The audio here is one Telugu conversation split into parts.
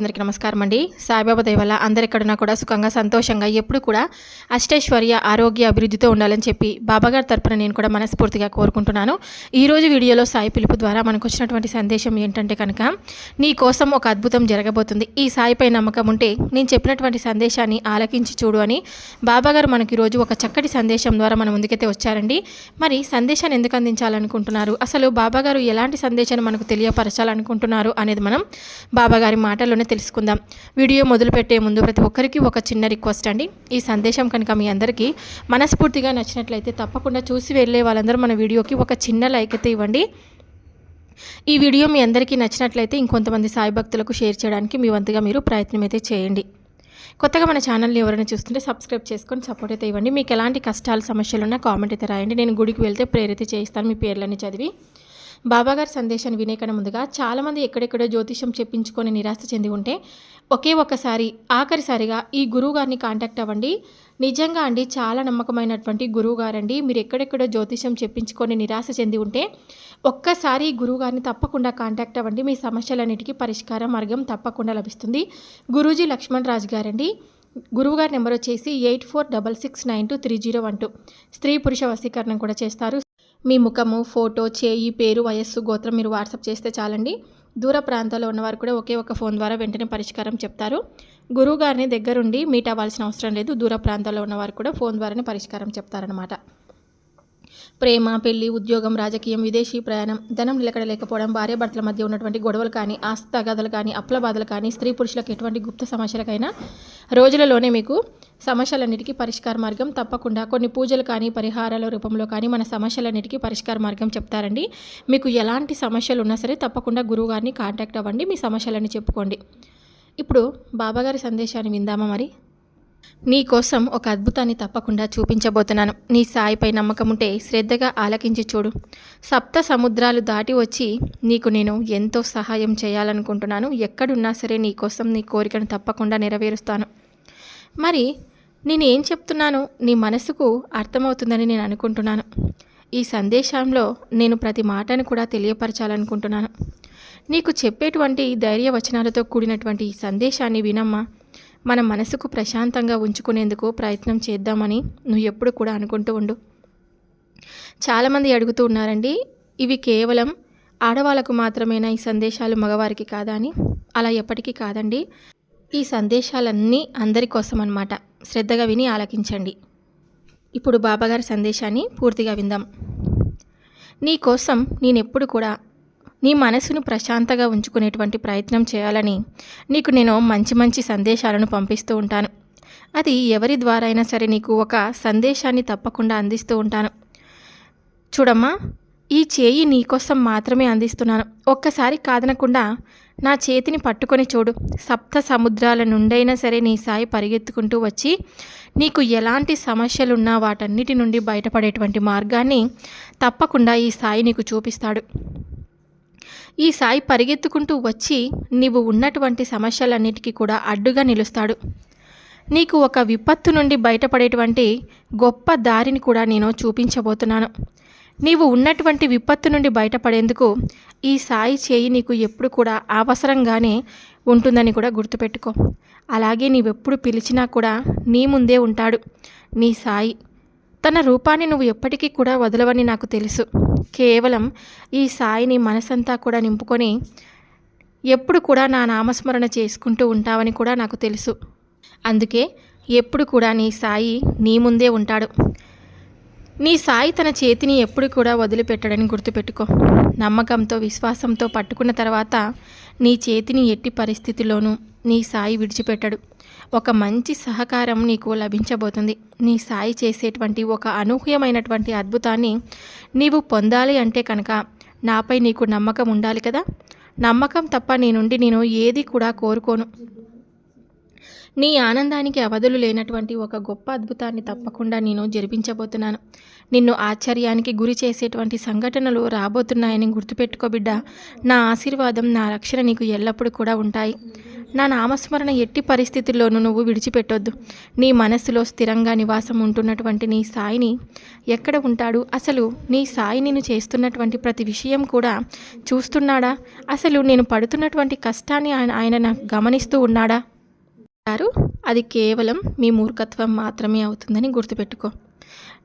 అందరికీ నమస్కారం అండి. సాయిబాబా దయ వల్ల అందరెక్కడున్నా కూడా సుఖంగా సంతోషంగా ఎప్పుడు కూడా అష్టైశ్వర్య ఆరోగ్య అభివృద్ధితో ఉండాలని చెప్పి బాబాగారి తరపున నేను కూడా మనస్ఫూర్తిగా కోరుకుంటున్నాను. ఈరోజు వీడియోలో సాయి పిలుపు ద్వారా మనకు వచ్చినటువంటి సందేశం ఏంటంటే కనుక నీ కోసం ఒక అద్భుతం జరగబోతుంది. ఈ సాయిపై నమ్మకం ఉంటే నేను చెప్పినటువంటి సందేశాన్ని ఆలకించి చూడు అని బాబాగారు మనకి ఈరోజు ఒక చక్కటి సందేశం ద్వారా మన ముందుకైతే వచ్చారండి. మరి సందేశాన్ని ఎందుకు అందించాలనుకుంటున్నారు? అసలు బాబాగారు ఎలాంటి సందేశాన్ని మనకు తెలియపరచాలనుకుంటున్నారు అనేది మనం బాబాగారి మాటల్లోనే తెలుసుకుందాం. వీడియో మొదలుపెట్టే ముందు ప్రతి ఒక్కరికి ఒక చిన్న రిక్వెస్ట్ అండి. ఈ సందేశం కనుక మీ అందరికీ మనస్ఫూర్తిగా నచ్చినట్లయితే తప్పకుండా చూసి వెళ్ళే వాళ్ళందరూ మన వీడియోకి ఒక చిన్న లైక్ అయితే ఇవ్వండి. ఈ వీడియో మీ అందరికీ నచ్చినట్లయితే ఇంకొంతమంది సాయి భక్తులకు షేర్ చేయడానికి మీ వంతుగా మీరు ప్రయత్నం అయితే చేయండి. కొత్తగా మన ఛానల్ని ఎవరైనా చూస్తుంటే సబ్స్క్రైబ్ చేసుకొని సపోర్ట్ అయితే ఇవ్వండి. మీకు ఎలాంటి కష్టాలు సమస్యలు ఉన్నా కామెంట్ అయితే రాయండి. నేను గుడికి వెళ్తే ప్రేరిత చేయిస్తాను. మీ పేర్లన్నీ చదివి బాబాగారి సందేశాన్ని వినేకన ముందుగా చాలామంది ఎక్కడెక్కడో జ్యోతిషం చెప్పించుకొని నిరాశ చెంది ఉంటే ఒకే ఒక్కసారి ఆఖరిసారిగా ఈ గురువు గారిని కాంటాక్ట్ అవ్వండి. నిజంగా అండి చాలా నమ్మకమైనటువంటి గురువు గారండి మీరు ఎక్కడెక్కడో జ్యోతిషం చెప్పించుకొని నిరాశ చెంది ఉంటే ఒక్కసారి గురువుగారిని తప్పకుండా కాంటాక్ట్ అవ్వండి. మీ సమస్యలన్నిటికీ పరిష్కార మార్గం తప్పకుండా లభిస్తుంది. గురూజీ లక్ష్మణ్ రాజు గారండి. గురువుగారి నెంబర్ వచ్చేసి eight four double six nine two three zero one two. స్త్రీ పురుష వశీకరణం కూడా చేస్తారు. మీ ముఖము ఫోటో చేయి పేరు వయస్సు గోత్రం మీరు వాట్సాప్ చేస్తే చాలండి. దూర ప్రాంతాల్లో ఉన్నవారు కూడా ఒకే ఒక ఫోన్ ద్వారా వెంటనే పరిష్కారం చెప్తారు. గురువు గారిని దగ్గరుండి మీట్ అవ్వాల్సిన అవసరం లేదు. దూర ప్రాంతాల్లో ఉన్నవారు కూడా ఫోన్ ద్వారానే పరిష్కారం చెప్తారనమాట ప్రేమ పెళ్ళి ఉద్యోగం రాజకీయం విదేశీ ప్రయాణం ధనం నిలకడ లేకపోవడం భార్యాభర్తల మధ్య ఉన్నటువంటి గొడవలు కానీ ఆస్తి తగాదలు కానీ అప్పుల బాధలు కానీ స్త్రీ పురుషులకు ఎటువంటి గుప్త సమస్యలకైనా రోజులలోనే మీకు సమస్యలన్నిటికీ పరిష్కార మార్గం తప్పకుండా. కొన్ని పూజలు కానీ పరిహారాల రూపంలో కానీ మన సమస్యలన్నిటికీ పరిష్కార మార్గం చెప్తారండి. మీకు ఎలాంటి సమస్యలు ఉన్నా సరే తప్పకుండా గురువుగారిని కాంటాక్ట్ అవ్వండి. మీ సమస్యలన్నీ చెప్పుకోండి. ఇప్పుడు బాబాగారి సందేశాన్ని విందామా మరి? నీ కోసం ఒక అద్భుతాన్ని తప్పకుండా చూపించబోతున్నాను. నీ సాయిపై నమ్మకం ఉంటే శ్రద్ధగా ఆలకించి చూడు. సప్త సముద్రాలు దాటి వచ్చి నీకు నేను ఎంతో సహాయం చేయాలనుకుంటున్నాను. ఎక్కడున్నా సరే నీ కోసం నీ కోరికను తప్పకుండా నెరవేరుస్తాను. మరి నేను ఏం చెప్తున్నాను నీ మనసుకు అర్థమవుతుందని నేను అనుకుంటున్నాను. ఈ సందేశంలో నేను ప్రతి మాటను కూడా తెలియపరచాలనుకుంటున్నాను. నీకు చెప్పేటువంటి ధైర్య వచనాలతో కూడినటువంటి ఈ సందేశాన్ని వినమ్మా. మన మనసుకు ప్రశాంతంగా ఉంచుకునేందుకు ప్రయత్నం చేద్దామని నువ్వు ఎప్పుడు కూడా అనుకుంటూ ఉండు. చాలామంది అడుగుతూ ఉన్నారండి ఇవి కేవలం ఆడవాళ్ళకు మాత్రమేనా ఈ సందేశాలు మగవారికి కాదా అని? అలా ఎప్పటికీ కాదండి. ఈ సందేశాలన్నీ అందరి కోసం అన్నమాట శ్రద్ధగా విని ఆలకించండి. ఇప్పుడు బాబాగారి సందేశాన్ని పూర్తిగా విందాం. నీ కోసం నేనెప్పుడు కూడా నీ మనసును ప్రశాంతంగా ఉంచుకునేటువంటి ప్రయత్నం చేయాలని నీకు నేను మంచి మంచి సందేశాలను పంపిస్తూ ఉంటాను. అది ఎవరి ద్వారా అయినా సరే నీకు ఒక సందేశాన్ని తప్పకుండా అందిస్తూ ఉంటాను. చూడమ్మా ఈ చేయి నీకోసం మాత్రమే అందిస్తున్నాను. ఒక్కసారి కాదనకుండా నా చేతిని పట్టుకొని చూడు. సప్త సముద్రాల నుండైనా సరే నీ సాయి పరిగెత్తుకుంటూ వచ్చి నీకు ఎలాంటి సమస్యలున్నా వాటన్నిటి నుండి బయటపడేటువంటి మార్గాన్ని తప్పకుండా ఈ సాయి నీకు చూపిస్తాడు. ఈ సాయి పరిగెత్తుకుంటూ వచ్చి నీవు ఉన్నటువంటి సమస్యలన్నిటికీ కూడా అడ్డుగా నిలుస్తాడు. నీకు ఒక విపత్తు నుండి బయటపడేటువంటి గొప్ప దారిని కూడా నేను చూపించబోతున్నాను. నీవు ఉన్నటువంటి విపత్తు నుండి బయటపడేందుకు ఈ సాయి చేయి నీకు ఎప్పుడు కూడా అవసరంగానే ఉంటుందని కూడా గుర్తుపెట్టుకో. అలాగే నీవెప్పుడు పిలిచినా కూడా నీ ముందే ఉంటాడు నీ సాయి. తన రూపాన్ని నువ్వు ఎప్పటికీ కూడా వదలవని నాకు తెలుసు. కేవలం ఈ సాయిని మనసంతా కూడా నింపుకొని ఎప్పుడు కూడా నా నామస్మరణ చేసుకుంటూ ఉంటావని కూడా నాకు తెలుసు. అందుకే ఎప్పుడు కూడా నీ సాయి నీ ముందే ఉంటాడు. నీ సాయి తన చేతిని ఎప్పుడు కూడా వదిలిపెట్టడని గుర్తుపెట్టుకో. నమ్మకంతో విశ్వాసంతో పట్టుకున్న తర్వాత నీ చేతిని ఎట్టి పరిస్థితిలోనూ నీ సాయి విడిచిపెట్టడు. ఒక మంచి సహకారం నీకు లభించబోతుంది. నీ సాయి చేసేటువంటి ఒక అనూహ్యమైనటువంటి అద్భుతాన్ని నీవు పొందాలి అంటే కనుక నాపై నీకు నమ్మకం ఉండాలి కదా? నమ్మకం తప్ప నీ నుండి నేను ఏది కూడా కోరుకోను. నీ ఆనందానికి అవధులు లేనటువంటి ఒక గొప్ప అద్భుతాన్ని తప్పకుండా నేను జరిపించబోతున్నాను. నిన్ను ఆశ్చర్యానికి గురి చేసేటువంటి సంఘటనలు రాబోతున్నాయని గుర్తుపెట్టుకోబిడ్డ నా ఆశీర్వాదం నా రక్షణ నీకు ఎల్లప్పుడూ కూడా ఉంటాయి. నా నామస్మరణ ఎట్టి పరిస్థితుల్లోనూ నువ్వు విడిచిపెట్టొద్దు. నీ మనస్సులో స్థిరంగా నివాసం ఉంటున్నటువంటి నీ సాయిని ఎక్కడ ఉంటాడు? అసలు నీ సాయి నేను చేస్తున్నటువంటి ప్రతి విషయం కూడా చూస్తున్నాడా? అసలు నేను పడుతున్నటువంటి కష్టాన్ని ఆయన ఆయన నాకు గమనిస్తూ ఉన్నాడా? అంటారు. అది కేవలం మీ మూర్ఖత్వం మాత్రమే అవుతుందని గుర్తుపెట్టుకో.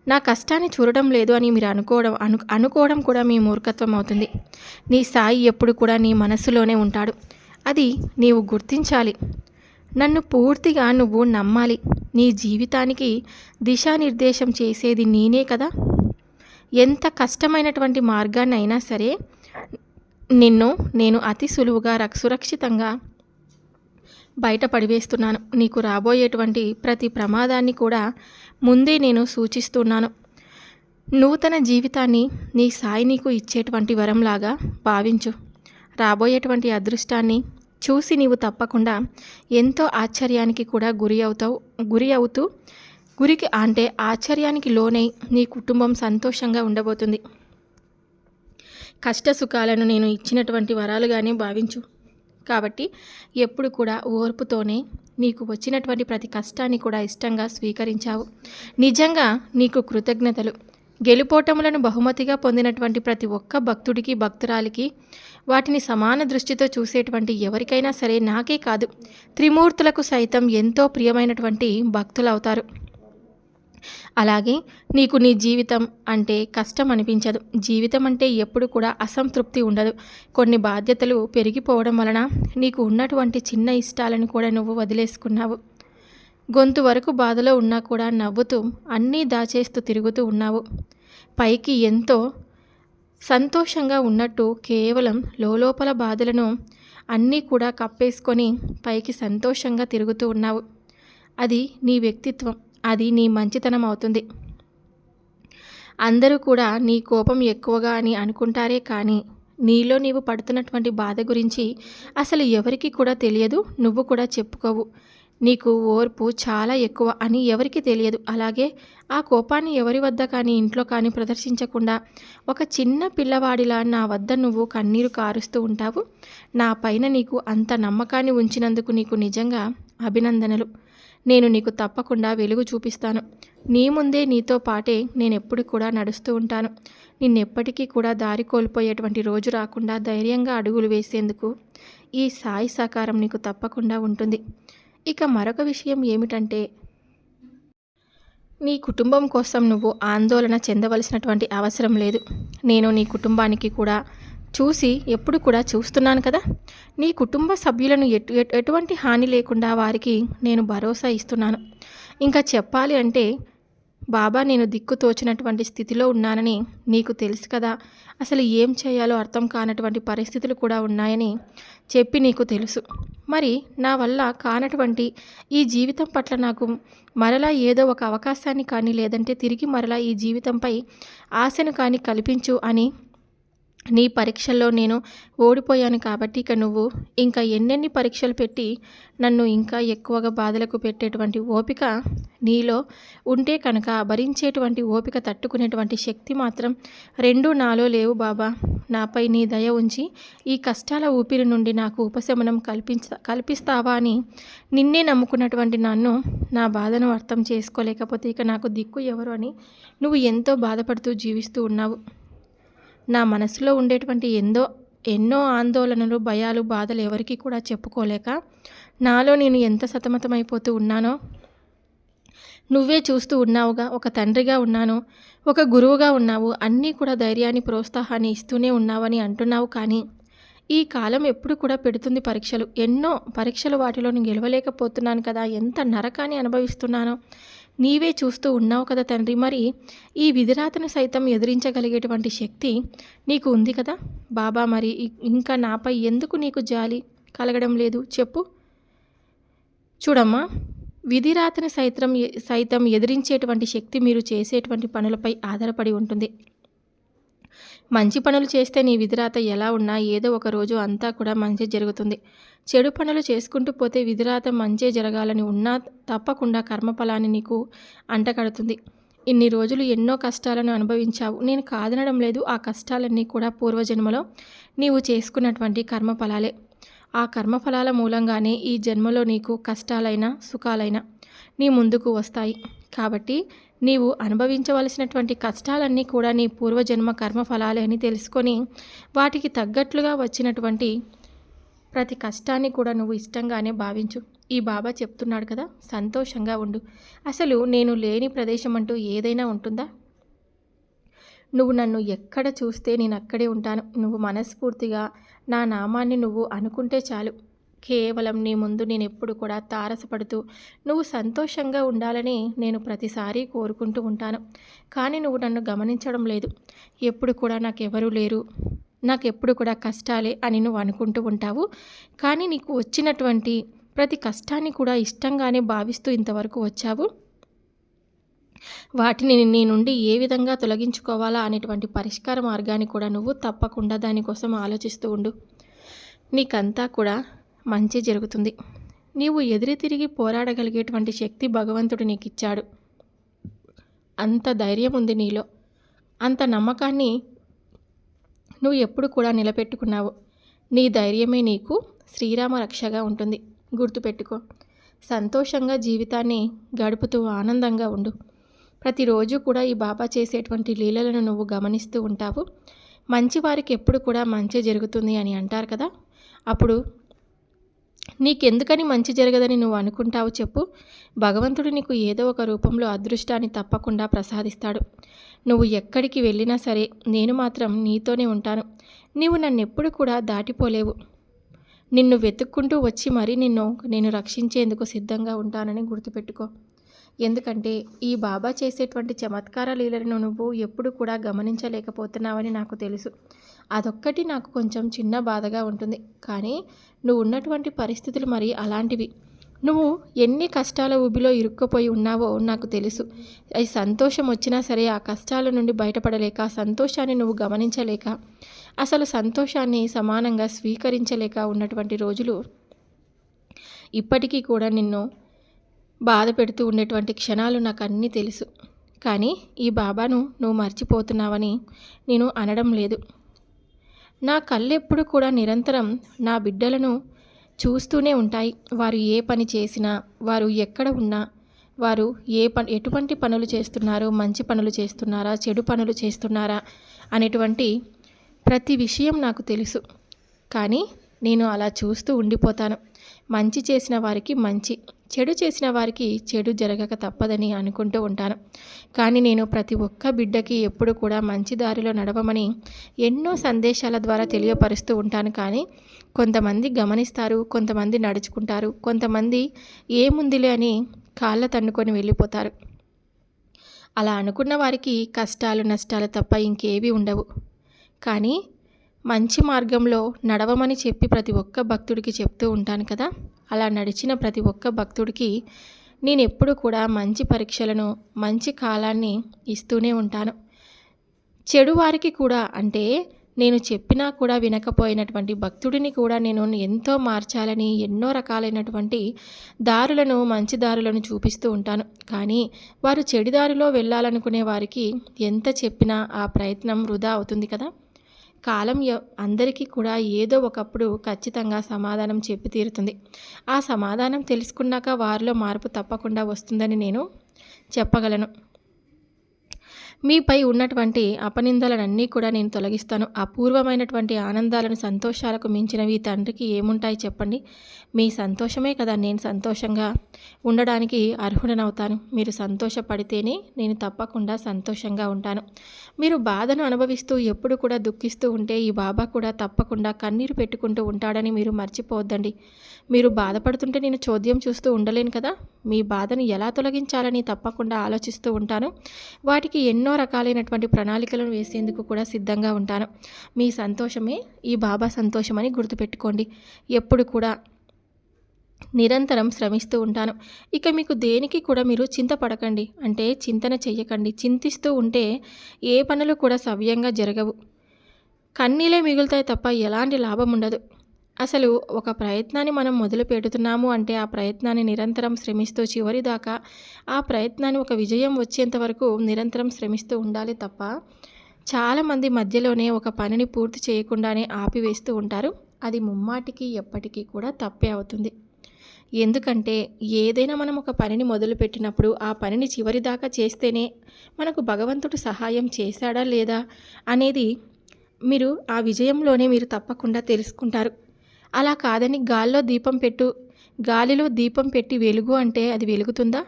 నా కష్టాన్ని చూడడం లేదు అని మీరు అనుకోవడం అను అనుకోవడం కూడా మీ మూర్ఖత్వం అవుతుంది. నీ సాయి ఎప్పుడు కూడా నీ మనస్సులోనే ఉంటాడు. అది నీవు గుర్తించాలి. నన్ను పూర్తిగా నువ్వు నమ్మాలి. నీ జీవితానికి దిశానిర్దేశం చేసేది నేనే కదా. ఎంత కష్టమైనటువంటి మార్గాన్ని అయినా సరే నిన్ను నేను అతి సులువుగా రక్ సురక్షితంగా బయట పడివేస్తున్నాను. నీకు రాబోయేటువంటి ప్రతి ప్రమాదాన్ని కూడా ముందే నేను సూచిస్తున్నాను. నూతన జీవితాన్ని నీ సాయి నీకు ఇచ్చేటువంటి వరంలాగా భావించు. రాబోయేటువంటి అదృష్టాన్ని చూసి నీవు తప్పకుండా ఎంతో ఆశ్చర్యానికి కూడా గురి అవుతావు గురి అవుతూ గురికి అంటే ఆశ్చర్యానికి లోనై నీ కుటుంబం సంతోషంగా ఉండబోతుంది. కష్ట సుఖాలను నేను ఇచ్చినటువంటి వరాలుగానే భావించు. కాబట్టి ఎప్పుడు కూడా ఓర్పుతోనే నీకు వచ్చినటువంటి ప్రతి కష్టాన్ని కూడా ఇష్టంగా స్వీకరించావు. నిజంగా నీకు కృతజ్ఞతలు. గెలుపోటములను బహుమతిగా పొందినటువంటి ప్రతి ఒక్క భక్తుడికి భక్తురాలికి వాటిని సమాన దృష్టితో చూసేటువంటి ఎవరికైనా సరే నాకే కాదు. త్రిమూర్తులకు సైతం ఎంతో ప్రియమైనటువంటి భక్తులవుతారు. అలాగే నీకు నీ జీవితం అంటే కష్టం అనిపించదు. జీవితం అంటే ఎప్పుడు కూడా అసంతృప్తి ఉండదు. కొన్ని బాధ్యతలు పెరిగిపోవడం వలన నీకు ఉన్నటువంటి చిన్న ఇష్టాలను కూడా నువ్వు వదిలేసుకున్నావు. గొంతు వరకు బాధలో ఉన్నా కూడా నవ్వుతూ అన్నీ దాచేస్తూ తిరుగుతూ ఉన్నావు. పైకి ఎంతో సంతోషంగా ఉన్నట్టు కేవలం లోపల బాధలను అన్నీ కూడా కప్పేసుకొని పైకి సంతోషంగా తిరుగుతూ ఉన్నావు. అది నీ వ్యక్తిత్వం. అది నీ మంచితనం అవుతుంది. అందరూ కూడా నీ కోపం ఎక్కువగా అని అనుకుంటారే కానీ నీలో నీవు పడుతున్నటువంటి బాధ గురించి అసలు ఎవరికి కూడా తెలియదు నువ్వు కూడా చెప్పుకోవు. నీకు ఓర్పు చాలా ఎక్కువ అని ఎవరికి తెలియదు. అలాగే ఆ కోపాన్ని ఎవరి వద్ద కానీ ఇంట్లో కానీ ప్రదర్శించకుండా ఒక చిన్న పిల్లవాడిలా నా వద్ద నువ్వు కన్నీరు కారుస్తూ ఉంటావు. నా పైన నీకు అంత నమ్మకాన్ని ఉంచినందుకు నీకు నిజంగా అభినందనలు. నేను నీకు తప్పకుండా వెలుగు చూపిస్తాను. నీ ముందే నీతో పాటే నేను ఎప్పుడు కూడా నడుస్తూ ఉంటాను. నిన్నెప్పటికీ కూడా దారి కోల్పోయేటువంటి రోజు రాకుండా ధైర్యంగా అడుగులు వేసేందుకు ఈ సాయి సహకారం నీకు తప్పకుండా ఉంటుంది. ఇక మరొక విషయం ఏమిటంటే నీ కుటుంబం కోసం నువ్వు ఆందోళన చెందవలసినటువంటి అవసరం లేదు. నేను నీ కుటుంబానికి కూడా చూసి ఎప్పుడు కూడా చూస్తున్నాను కదా. నీ కుటుంబ సభ్యులను ఎటు ఎటు- ఎటువంటి హాని లేకుండా వారికి నేను భరోసా ఇస్తున్నాను. ఇంకా చెప్పాలి అంటే బాబా నేను దిక్కు తోచినటువంటి స్థితిలో ఉన్నానని నీకు తెలుసు కదా. అసలు ఏం చేయాలో అర్థం కానటువంటి పరిస్థితులు కూడా ఉన్నాయని చెప్పి నీకు తెలుసు. మరి నా వల్ల కానటువంటి ఈ జీవితం పట్ల నాకు మరలా ఏదో ఒక అవకాశాన్ని కానీ లేదంటే తిరిగి మరలా ఈ జీవితంపై ఆశను కానీ కల్పించు అని నీ పరీక్షల్లో నేను ఓడిపోయాను కాబట్టి ఇక నువ్వు ఇంకా ఎన్నెన్ని పరీక్షలు పెట్టి నన్ను ఇంకా ఎక్కువగా బాధలకు పెట్టేటువంటి ఓపిక నీలో ఉంటే కనుక భరించేటువంటి ఓపిక తట్టుకునేటువంటి శక్తి మాత్రం రెండు నాలో లేవు బాబా. నాపై నీ దయ ఉంచి ఈ కష్టాల ఊపిరి నుండి నాకు ఉపశమనం కల్పించ కల్పిస్తావా అని నిన్నే నమ్ముకున్నటువంటి నన్ను నా బాధను అర్థం చేసుకోలేకపోతే ఇక నాకు దిక్కు ఎవరు అని నువ్వు ఎంతో బాధపడుతూ జీవిస్తూ ఉన్నావు. నా మనసులో ఉండేటువంటి ఎందో ఎన్నో ఆందోళనలు భయాలు బాధలు ఎవరికీ కూడా చెప్పుకోలేక నాలో నేను ఎంత సతమతమైపోతూ ఉన్నానో నువ్వే చూస్తూ ఉన్నావుగా. ఒక తండ్రిగా ఉన్నాను ఒక గురువుగా ఉన్నావు అన్నీ కూడా ధైర్యాన్ని ప్రోత్సాహాన్ని ఇస్తూనే ఉన్నావని అంటున్నావు కానీ ఈ కాలం ఎప్పుడు కూడా పెడుతుంది పరీక్షలు. ఎన్నో పరీక్షలు వాటిలో నేను గెలవలేకపోతున్నాను కదా ఎంత నరకాన్ని అనుభవిస్తున్నానో. నీవే చూస్తూ ఉన్నావు కదా తండ్రి. మరి ఈ విధిరాతను సైతం ఎదిరించగలిగేటువంటి శక్తి నీకు ఉంది కదా? బాబా మరి ఇంకా నాపై ఎందుకు నీకు జాలి కలగడం లేదు? చెప్పు. చూడమ్మా విధిరాతను సైతం సైతం ఎదిరించేటువంటి శక్తి మీరు చేసేటువంటి పనులపై ఆధారపడి ఉంటుంది. మంచి పనులు చేస్తే నీ విధిరాత ఎలా ఉన్నా ఏదో ఒక రోజు అంతా కూడా మంచి జరుగుతుంది. చెడు పనులు చేసుకుంటూ పోతే విధిరాత మంచే జరగాలని ఉన్నా తప్పకుండా కర్మఫలాన్ని నీకు అంటకడుతుంది ఇన్ని రోజులు ఎన్నో కష్టాలను అనుభవించావు. నేను కాదనడం లేదు. ఆ కష్టాలన్నీ కూడా పూర్వజన్మలో నీవు చేసుకున్నటువంటి కర్మఫలాలే ఆ కర్మఫలాల మూలంగానే ఈ జన్మలో నీకు కష్టాలైనా సుఖాలైనా నీ ముందుకు వస్తాయి. కాబట్టి నీవు అనుభవించవలసినటువంటి కష్టాలన్నీ కూడా నీ పూర్వజన్మ కర్మఫలాలే అని తెలుసుకొని వాటికి తగ్గట్లుగా వచ్చినటువంటి ప్రతి కష్టాన్ని కూడా నువ్వు ఇష్టంగానే భావించు. ఈ బాబా చెప్తున్నాడు కదా సంతోషంగా ఉండు. అసలు నేను లేని ప్రదేశం అంటూ ఏదైనా ఉంటుందా? నువ్వు నన్ను ఎక్కడ చూస్తే నేను అక్కడే ఉంటాను. నువ్వు మనస్ఫూర్తిగా నా నామాన్ని నువ్వు అనుకుంటే చాలు. కేవలం నీ ముందు నేను ఎప్పుడు కూడా తారసపడుతూ నువ్వు సంతోషంగా ఉండాలని నేను ప్రతిసారి కోరుకుంటూ ఉంటాను. కానీ నువ్వు నన్ను గమనించడం లేదు. ఎప్పుడు కూడా నాకెవరూ లేరు. నాకెప్పుడు కూడా కష్టాలే అని నువ్వు అనుకుంటూ ఉంటావు. కానీ నీకు వచ్చినటువంటి ప్రతి కష్టాన్ని కూడా ఇష్టంగానే భావిస్తూ ఇంతవరకు వచ్చావు. వాటిని నీ నుండి ఏ విధంగా తొలగించుకోవాలా అనేటువంటి పరిష్కార మార్గాన్ని కూడా నువ్వు తప్పకుండా దానికోసం ఆలోచిస్తూ ఉండు. నీకంతా కూడా మంచి జరుగుతుంది. నీవు ఎదురు తిరిగి పోరాడగలిగేటువంటి శక్తి భగవంతుడు నీకు ఇచ్చాడు అంత ధైర్యం ఉంది నీలో. అంత నమ్మకాన్ని నువ్వు ఎప్పుడు కూడా నిలబెట్టుకున్నావు. నీ ధైర్యమే నీకు శ్రీరామ రక్షగా ఉంటుంది. గుర్తుపెట్టుకో. సంతోషంగా జీవితాన్ని గడుపుతూ ఆనందంగా ఉండు. ప్రతిరోజు కూడా ఈ బాబా చేసేటువంటి లీలలను నువ్వు గమనిస్తూ ఉంటావు. మంచి వారికి ఎప్పుడు కూడా మంచి జరుగుతుంది అని అంటారు కదా. అప్పుడు నీకెందుకని మంచి జరగదని నువ్వు అనుకుంటావు చెప్పు. భగవంతుడు నీకు ఏదో ఒక రూపంలో అదృష్టాన్ని తప్పకుండా ప్రసాదిస్తాడు. నువ్వు ఎక్కడికి వెళ్ళినా సరే నేను మాత్రం నీతోనే ఉంటాను. నీవు నన్నెప్పుడు కూడా దాటిపోలేవు. నిన్ను వెతుక్కుంటూ వచ్చి మరీ నిన్ను నేను రక్షించేందుకు సిద్ధంగా ఉంటానని గుర్తుపెట్టుకో. ఎందుకంటే ఈ బాబా చేసేటువంటి చమత్కార లీలను నువ్వు ఎప్పుడు కూడా గమనించలేకపోతున్నావని నాకు తెలుసు. అదొక్కటి నాకు కొంచెం చిన్న బాధగా ఉంటుంది. కానీ నువ్వు ఉన్నటువంటి పరిస్థితులు మరి అలాంటివి. నువ్వు ఎన్ని కష్టాల ఊబిలో ఇరుక్కుపోయి ఉన్నావో నాకు తెలుసు. అది సంతోషం వచ్చినా సరే ఆ కష్టాల నుండి బయటపడలేక సంతోషాన్ని నువ్వు గమనించలేక అసలు సంతోషాన్ని సమానంగా స్వీకరించలేక ఉన్నటువంటి రోజులు ఇప్పటికీ కూడా నిన్ను బాధ పెడుతూ ఉండేటువంటి క్షణాలు నాకు అన్నీ తెలుసు. కానీ ఈ బాబాను నువ్వు మర్చిపోతున్నావని నేను అనడం లేదు. నా కళ్ళెప్పుడు కూడా నిరంతరం నా బిడ్డలను చూస్తూనే ఉంటాయి. వారు ఏ పని చేసినా వారు ఎక్కడ ఉన్నా వారు ఏ పని ఎటువంటి పనులు చేస్తున్నారు మంచి పనులు చేస్తున్నారా చెడు పనులు చేస్తున్నారా అనేటువంటి ప్రతి విషయం నాకు తెలుసు. కానీ నేను అలా చూస్తూ ఉండిపోతాను. మంచి చేసిన వారికి మంచి చెడు చేసిన వారికి చెడు జరగక తప్పదని అనుకుంటూ ఉంటాను. కానీ నేను ప్రతి ఒక్క బిడ్డకి ఎప్పుడు కూడా మంచి దారిలో నడవమని ఎన్నో సందేశాల ద్వారా తెలియపరుస్తూ ఉంటాను. కానీ కొంతమంది గమనిస్తారు కొంతమంది నడుచుకుంటారు కొంతమంది ఏముందిలే అని కాళ్ళ తన్నుకొని వెళ్ళిపోతారు. అలా అనుకున్న వారికి కష్టాలు నష్టాలు తప్ప ఇంకేవి ఉండవు. కానీ మంచి మార్గంలో నడవమని చెప్పి ప్రతి ఒక్క భక్తుడికి చెప్తూ ఉంటాను కదా? అలా నడిచిన ప్రతి ఒక్క భక్తుడికి నేను ఎప్పుడు కూడా మంచి పరీక్షలను మంచి కాలాన్ని ఇస్తూనే ఉంటాను. చెడు వారికి కూడా అంటే నేను చెప్పినా కూడా వినకపోయినటువంటి భక్తుడిని కూడా నేను ఎంతో మార్చాలని ఎన్నో రకాలైనటువంటి దారులను మంచి దారులను చూపిస్తూ ఉంటాను. కానీ వారు చెడు దారిలో వెళ్ళాలనుకునే వారికి ఎంత చెప్పినా ఆ ప్రయత్నం వృధా అవుతుంది కదా? కాలం అందరికీ కూడా ఏదో ఒకప్పుడు ఖచ్చితంగా సమాధానం చెప్పి తీరుతుంది. ఆ సమాధానం తెలుసుకున్నాక వారిలో మార్పు తప్పకుండా వస్తుందని నేను చెప్పగలను. మీపై ఉన్నటువంటి అపనిందలనన్నీ కూడా నేను తొలగిస్తాను. అపూర్వమైనటువంటి ఆనందాలను సంతోషాలకు మించినవి తండ్రికి ఏముంటాయి చెప్పండి? మీ సంతోషమే కదా. నేను సంతోషంగా ఉండడానికి అర్హుడనవుతాను. మీరు సంతోషపడితేనే నేను తప్పకుండా సంతోషంగా ఉంటాను. మీరు బాధను అనుభవిస్తూ ఎప్పుడు కూడా దుఃఖిస్తూ ఉంటే ఈ బాబా కూడా తప్పకుండా కన్నీరు పెట్టుకుంటూ ఉంటాడని మీరు మర్చిపోవద్దండి. మీరు బాధపడుతుంటే నేను చోద్యం చూస్తూ ఉండలేను కదా. మీ బాధను ఎలా తొలగించాలని తప్పకుండా ఆలోచిస్తూ ఉంటాను. వాటికి ఎన్నో రకాలైనటువంటి ప్రణాళికలను వేసేందుకు కూడా సిద్ధంగా ఉంటాను. మీ సంతోషమే ఈ బాబా సంతోషమని గుర్తుపెట్టుకోండి. ఎప్పుడు కూడా నిరంతరం శ్రమిస్తూ ఉంటాను. ఇక మీకు దేనికి కూడా మీరు చింతపడకండి. అంటే చింతన చెయ్యకండి. చింతిస్తూ ఉంటే ఏ పనులు కూడా సవ్యంగా జరగవు. కన్నీలే మిగులుతాయి తప్ప ఎలాంటి లాభం ఉండదు. అసలు ఒక ప్రయత్నాన్ని మనం మొదలు పెడుతున్నాము అంటే ఆ ప్రయత్నాన్ని నిరంతరం శ్రమిస్తూ చివరి దాకా ఆ ప్రయత్నాన్ని ఒక విజయం వచ్చేంత వరకు నిరంతరం శ్రమిస్తూ ఉండాలి తప్ప చాలామంది మధ్యలోనే ఒక పనిని పూర్తి చేయకుండానే ఆపివేస్తూ ఉంటారు. అది ముమ్మాటికి ఎప్పటికీ కూడా తప్పే అవుతుంది. ఎందుకంటే ఏదైనా మనం ఒక పనిని మొదలుపెట్టినప్పుడు ఆ పనిని చివరి దాకా చేస్తేనే మనకు భగవంతుడు సహాయం చేశాడా లేదా అనేది మీరు ఆ విజయంలోనే మీరు తప్పకుండా తెలుసుకుంటారు. అలా కాదని గాల్లో దీపం పెట్టు గాలిలో దీపం పెట్టి వెలుగు అంటే అది వెలుగుతుందా?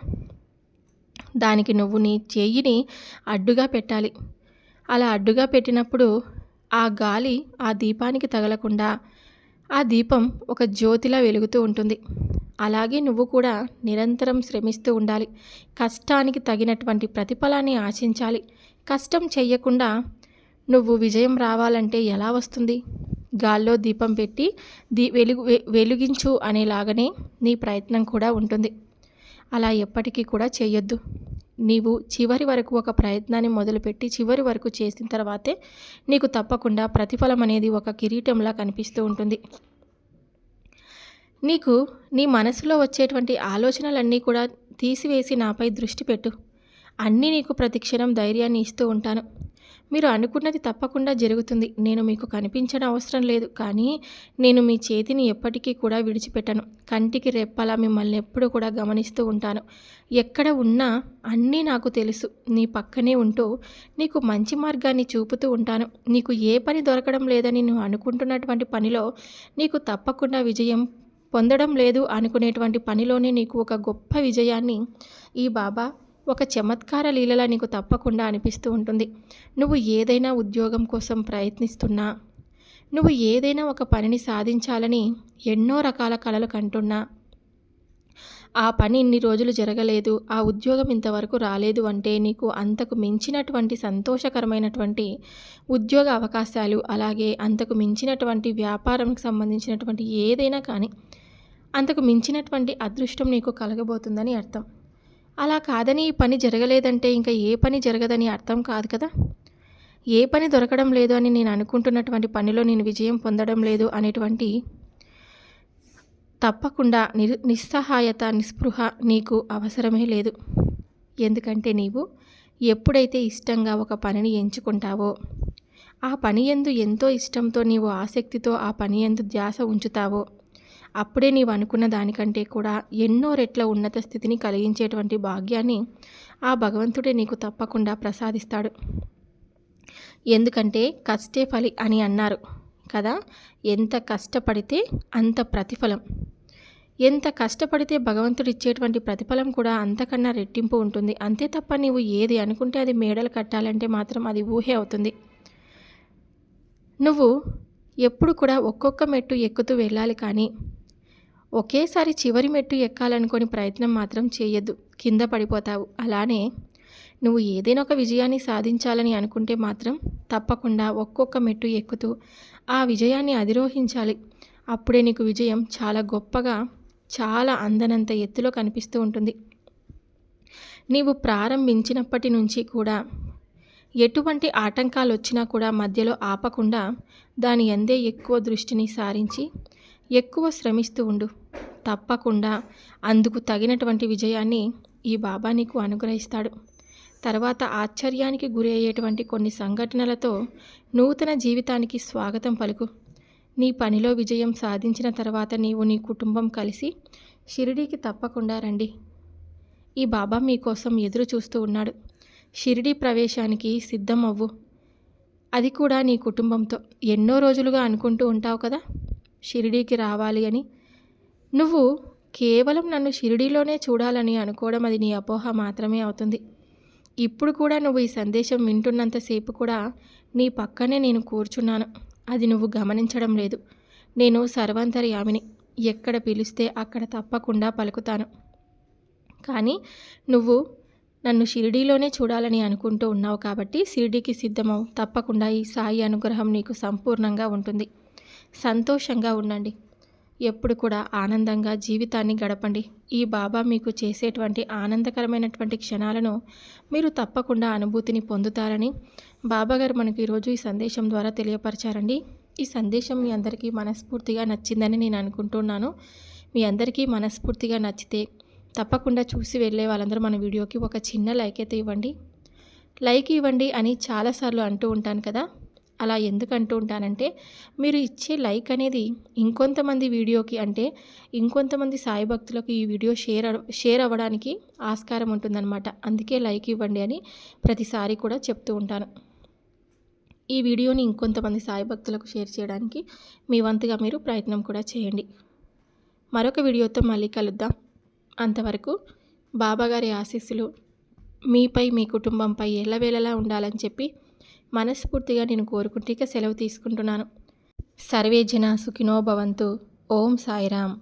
దానికి నువ్వు నీ చెయ్యిని అడ్డుగా పెట్టాలి. అలా అడ్డుగా పెట్టినప్పుడు ఆ గాలి ఆ దీపానికి తగలకుండా ఆ దీపం ఒక జ్యోతిలా వెలుగుతూ ఉంటుంది. అలాగే నువ్వు కూడా నిరంతరం శ్రమిస్తూ ఉండాలి. కష్టానికి తగినటువంటి ప్రతిఫలాన్ని ఆశించాలి. కష్టం చెయ్యకుండా నువ్వు విజయం రావాలంటే ఎలా వస్తుంది? గాల్లో దీపం పెట్టి దీ వెలుగు వె- వెలిగించు అనేలాగానే నీ ప్రయత్నం కూడా ఉంటుంది. అలా ఎప్పటికీ కూడా చేయొద్దు. నీవు చివరి వరకు ఒక ప్రయత్నాన్ని మొదలుపెట్టి చివరి వరకు చేసిన తర్వాతే నీకు తప్పకుండా ప్రతిఫలం అనేది ఒక కిరీటంలా కనిపిస్తూ ఉంటుంది. నీకు నీ మనసులో వచ్చేటువంటి ఆలోచనలన్నీ కూడా తీసివేసి నాపై దృష్టి పెట్టు. అన్నీ నీకు ప్రతిక్షణం ధైర్యాన్ని ఇస్తూ ఉంటాను. మీరు అనుకున్నది తప్పకుండా జరుగుతుంది. నేను మీకు కనిపించడం అవసరం లేదు. కానీ నేను మీ చేతిని ఎప్పటికీ కూడా విడిచిపెట్టను. కంటికి రెప్పలా మిమ్మల్ని ఎప్పుడు కూడా గమనిస్తూ ఉంటాను. ఎక్కడ ఉన్నా అన్నీ నాకు తెలుసు. నీ పక్కనే ఉంటూ నీకు మంచి మార్గాన్ని చూపుతూ ఉంటాను. నీకు ఏ పని దొరకడం లేదని నువ్వు అనుకుంటున్నటువంటి పనిలో నీకు తప్పకుండా విజయం పొందడం లేదు అనుకునేటువంటి పనిలోనే నీకు ఒక గొప్ప విజయాన్ని ఈ బాబా ఒక చమత్కార లీలలా నీకు తప్పకుండా అనిపిస్తూ ఉంటుంది. నువ్వు ఏదైనా ఉద్యోగం కోసం ప్రయత్నిస్తున్నా నువ్వు ఏదైనా ఒక పనిని సాధించాలని ఎన్నో రకాల కళలు కంటున్నా ఆ పని ఇన్ని రోజులు జరగలేదు ఆ ఉద్యోగం ఇంతవరకు రాలేదు అంటే నీకు అంతకు మించినటువంటి సంతోషకరమైనటువంటి ఉద్యోగ అవకాశాలు అలాగే అంతకు మించినటువంటి వ్యాపారంకి సంబంధించినటువంటి ఏదైనా కానీ అంతకు మించినటువంటి అదృష్టం నీకు కలగబోతుందని అర్థం. అలా కాదని ఈ పని జరగలేదంటే ఇంకా ఏ పని జరగదని అర్థం కాదు కదా? ఏ పని దొరకడం లేదు అని నేను అనుకుంటున్నటువంటి పనిలో నేను విజయం పొందడం లేదు అనేటువంటి తప్పకుండా నిర్ నిస్సహాయత నిస్పృహ నీకు అవసరమే లేదు. ఎందుకంటే నీవు ఎప్పుడైతే ఇష్టంగా ఒక పనిని ఎంచుకుంటావో ఆ పని ఎందు ఎంతో ఇష్టంతో నీవు ఆసక్తితో ఆ పని ఎందు ధ్యాస ఉంచుతావో అప్పుడే నీవు అనుకున్న దానికంటే కూడా ఎన్నో రెట్ల ఉన్నత స్థితిని కలిగించేటువంటి భాగ్యాన్ని ఆ భగవంతుడే నీకు తప్పకుండా ప్రసాదిస్తాడు. ఎందుకంటే కష్టే ఫలి అని అన్నారు కదా ఎంత కష్టపడితే అంత ప్రతిఫలం. ఎంత కష్టపడితే భగవంతుడు ఇచ్చేటువంటి ప్రతిఫలం కూడా అంతకన్నా రెట్టింపు ఉంటుంది. అంతే తప్ప నీవు ఏది అనుకుంటే అది మేడలు కట్టాలంటే మాత్రం అది ఊహే అవుతుంది. నువ్వు ఎప్పుడు కూడా ఒక్కొక్క మెట్టు ఎక్కుతూ వెళ్ళాలి కానీ ఒకేసారి చివరి మెట్టు ఎక్కాలనుకొని ప్రయత్నం మాత్రం చేయొద్దు. కింద పడిపోతావు. అలానే నువ్వు ఏదైనా ఒక విజయాన్ని సాధించాలని అనుకుంటే మాత్రం తప్పకుండా ఒక్కొక్క మెట్టు ఎక్కుతూ ఆ విజయాన్ని అధిరోహించాలి. అప్పుడే నీకు విజయం చాలా గొప్పగా చాలా అందనంత ఎత్తులో కనిపిస్తూ ఉంటుంది. నీవు ప్రారంభించినప్పటి నుంచి కూడా ఎటువంటి ఆటంకాలు వచ్చినా కూడా మధ్యలో ఆపకుండా దాని అందే ఎక్కువ దృష్టిని సారించి ఎక్కువ శ్రమిస్తూ ఉండు. తప్పకుండా అందుకు తగినటువంటి విజయాన్ని ఈ బాబా నీకు అనుగ్రహిస్తాడు. తర్వాత ఆశ్చర్యానికి గురి అయ్యేటువంటి కొన్ని సంఘటనలతో నూతన జీవితానికి స్వాగతం పలుకు. నీ పనిలో విజయం సాధించిన తర్వాత నీవు నీ కుటుంబం కలిసి షిరిడీకి తప్పకుండా రండి. ఈ బాబా మీకోసం ఎదురు చూస్తూ ఉన్నాడు. షిరిడీ ప్రవేశానికి సిద్ధం అవ్వు అది కూడా నీ కుటుంబంతో. ఎన్నో రోజులుగా అనుకుంటూ ఉంటావు కదా? షిరిడీకి రావాలి అని. నువ్వు కేవలం నన్ను షిరిడీలోనే చూడాలని అనుకోవడం అది నీ అపోహ మాత్రమే అవుతుంది. ఇప్పుడు కూడా నువ్వు ఈ సందేశం వింటున్నంతసేపు కూడా నీ పక్కనే నేను కూర్చున్నాను. అది నువ్వు గమనించడం లేదు. నేను సర్వంతర్యామిని. ఎక్కడ పిలిస్తే అక్కడ తప్పకుండా పలుకుతాను. కానీ నువ్వు నన్ను షిరిడీలోనే చూడాలని అనుకుంటూ ఉన్నావు కాబట్టి షిరిడీకి సిద్ధమవు. తప్పకుండా ఈ సాయి అనుగ్రహం నీకు సంపూర్ణంగా ఉంటుంది. సంతోషంగా ఉండండి. ఎప్పుడు కూడా ఆనందంగా జీవితాన్ని గడపండి. ఈ బాబా మీకు చేసేటువంటి ఆనందకరమైనటువంటి క్షణాలను మీరు తప్పకుండా అనుభూతిని పొందుతారని బాబాగారు మనకు ఈరోజు ఈ సందేశం ద్వారా తెలియపరిచారండి. ఈ సందేశం మీ అందరికీ మనస్ఫూర్తిగా నచ్చిందని నేను అనుకుంటున్నాను. మీ అందరికీ మనస్ఫూర్తిగా నచ్చితే తప్పకుండా చూసి వెళ్ళే వాళ్ళందరూ మన వీడియోకి ఒక చిన్న లైక్ అయితే ఇవ్వండి. లైక్ ఇవ్వండి అని చాలాసార్లు అంటూ ఉంటాను కదా. అలా ఎందుకు అంటూ ఉంటానంటే మీరు ఇచ్చే లైక్ అనేది ఇంకొంతమంది వీడియోకి అంటే ఇంకొంతమంది సాయి భక్తులకు ఈ వీడియో షేర్ షేర్ అవ్వడానికి ఆస్కారం ఉంటుందన్నమాట. అందుకే లైక్ ఇవ్వండి అని ప్రతిసారి కూడా చెప్తూ ఉంటాను. ఈ వీడియోని ఇంకొంతమంది సాయి భక్తులకు షేర్ చేయడానికి మీ వంతుగా మీరు ప్రయత్నం కూడా చేయండి. మరొక వీడియోతో మళ్ళీ కలుద్దాం. అంతవరకు బాబాగారి ఆశీస్సులు మీపై మీ కుటుంబంపై ఎల్లవేళలా ఉండాలని చెప్పి మనస్ఫూర్తిగా నేను కోరుకుంటే ఇక సెలవు తీసుకుంటున్నాను. సర్వే జన సుఖినో భవంతు. ఓం సాయిరామ్.